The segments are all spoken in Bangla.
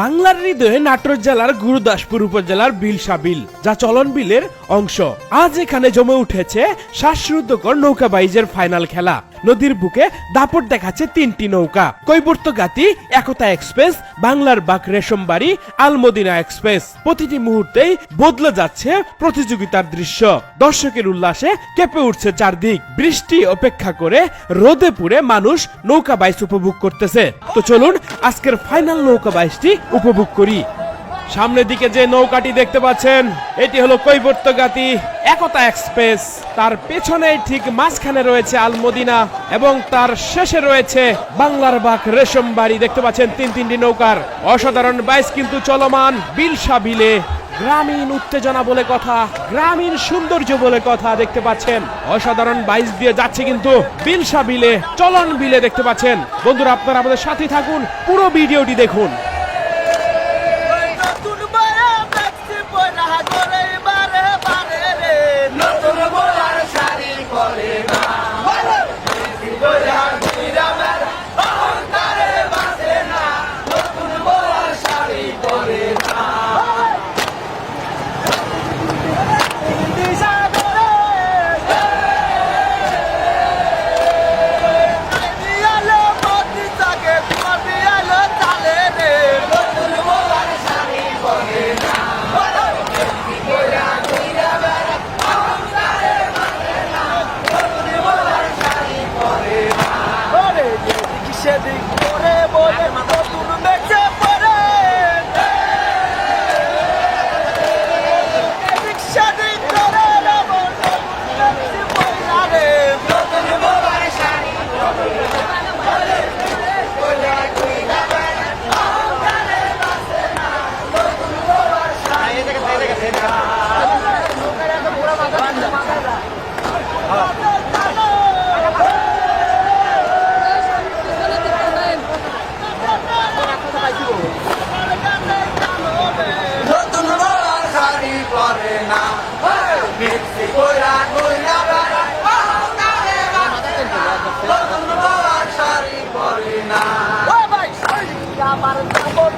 বাংলার হৃদয়ে নাটোর জেলার গুরুদাসপুর উপজেলার বিলসা বিল, যা চলন বিলের অংশ। আজ এখানে জমে উঠেছে শ্বাসরুদ্ধকর নৌকা বাইজের ফাইনাল খেলা। নদীর বুকে দাপট দেখাচ্ছে তিনটি নৌকা। কৈবর্তগাতি, একতা এক্সপ্রেস, বাংলার বাক রেশমবাড়ি, আলমদিনা এক্সপ্রেস। প্রতিটি মুহূর্তেই বদলে যাচ্ছে প্রতিযোগিতার দৃশ্য। দর্শকের উল্লাসে কেঁপে উঠছে চারদিক। বৃষ্টি অপেক্ষা করে রোদে পুড়ে মানুষ নৌকা বাইচ উপভোগ করতেছে। তো চলুন, আজকের ফাইনাল নৌকা বাইচটি উপভোগ করি। সামনের দিকে যে নৌকাটি দেখতে পাচ্ছেন, এটি হলো কৈবর্তগাতি একতা এক্সপ্রেস। তার পেছনে ঠিক মাঝখানে রয়েছে আলমদিনা এবং তার শেষে রয়েছে বাংলার বাঘ রেশম বাড়ি দেখতে পাচ্ছেন তিন তিনটি নৌকার। অসাধারণ বাইস কিন্তু চলমান বিলসা বিলে গ্রামীণ উত্তেজনা বলে কথা, গ্রামীণ সৌন্দর্য বলে কথা দেখতে পাচ্ছেন। অসাধারণ বাইস দিয়ে যাচ্ছে কিন্তু বিলসা বিলে চলন বিলে দেখতে পাচ্ছেন। বন্ধুরা, আপনারা আমাদের সাথে থাকুন, পুরো ভিডিওটি দেখুন।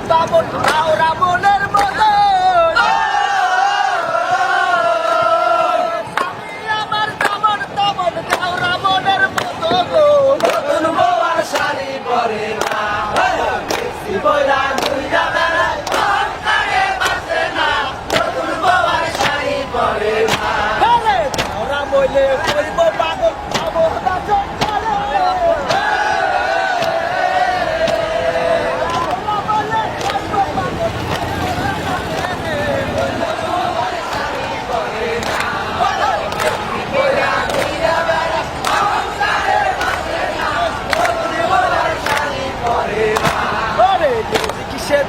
Baboy, Tao Ramos.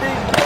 Hadi.